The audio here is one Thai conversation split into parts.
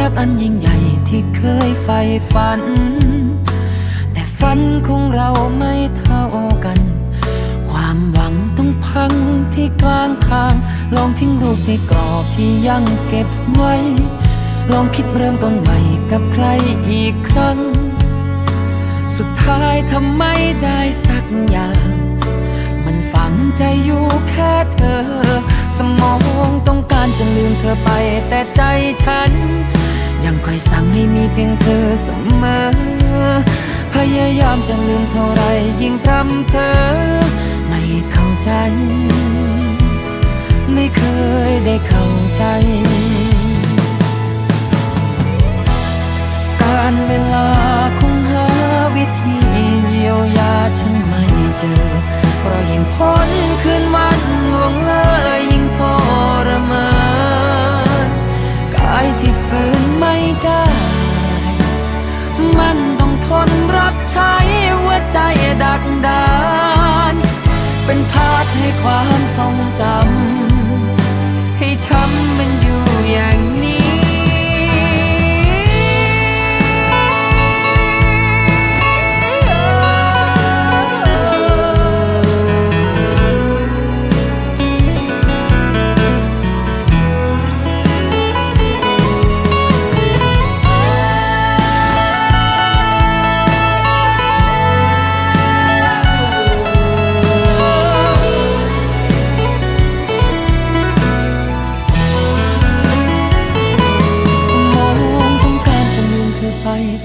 รักอันยิ่งใหญ่ที่เคยใฝ่ฝัน แต่ฝันของเราไม่เท่ากัน ความหวังต้องพังที่กลางทาง ลองทิ้งรูปในกรอบที่ยังเก็บไว้ ลองคิดเริ่มต้นใหม่กับใครอีกครั้ง สุดท้ายทำไม่ได้สักอย่าง มันฝังใจอยู่แค่เธอ สมองต้องการจะลืมเธอไปแต่ใจฉัน ยังคอยสั่งให้มีเพียงเธอเสมอ พยายามจะลืมเท่าไรยิ่งพร่ำเพอไม่เข้าใจ ไม่เคยได้เข้าใจ การเวลาคงหาวิธีเยียวยาฉันไม่เจอเพราะยิ่งพ้นคืนวันล่วงเลยยิ่ง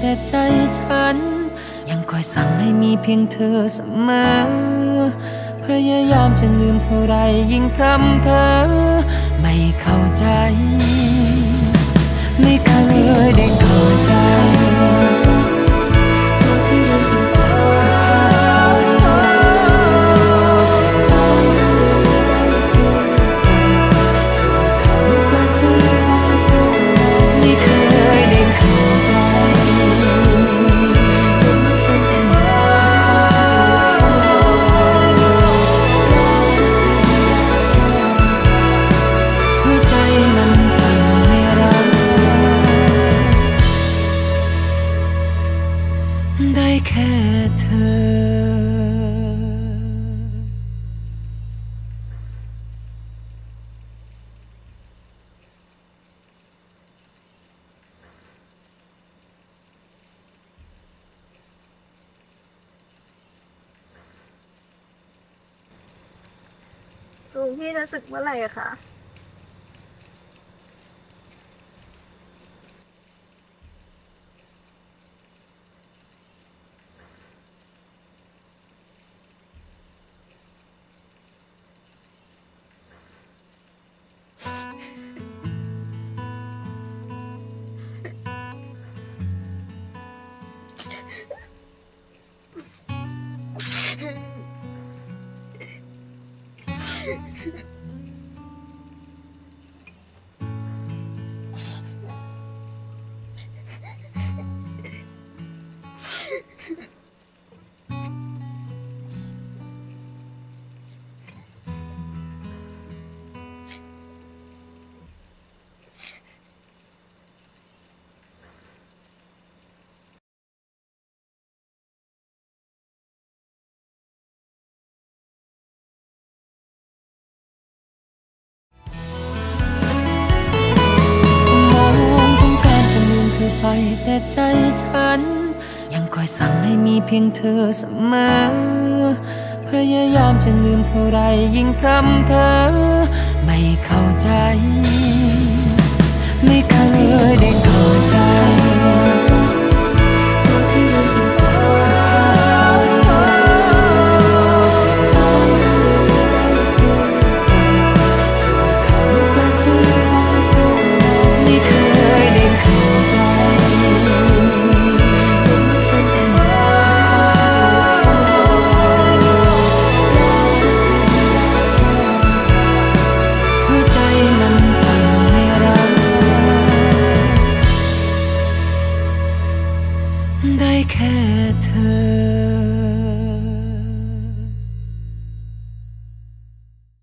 แต่ใจฉัน ยังคอยสั่งให้มีเพียงเธอเสมอ พยายามจะลืมเท่าไรยิ่งพรำเพอไม่เข้าใจ ไม่เคยได้เข้าใจ ได้แค่เธอลุงพี่จะศึกเมื่อไหร่คะ フフフフフ。 แต่ใจฉัน ยังคอยสั่งให้มีเพียงเธอเสมอ พยายามจะลืมเท่าไรยิ่งพร่ำเพ้อไม่เข้าใจ ไม่เคยได้เข้าใจ her.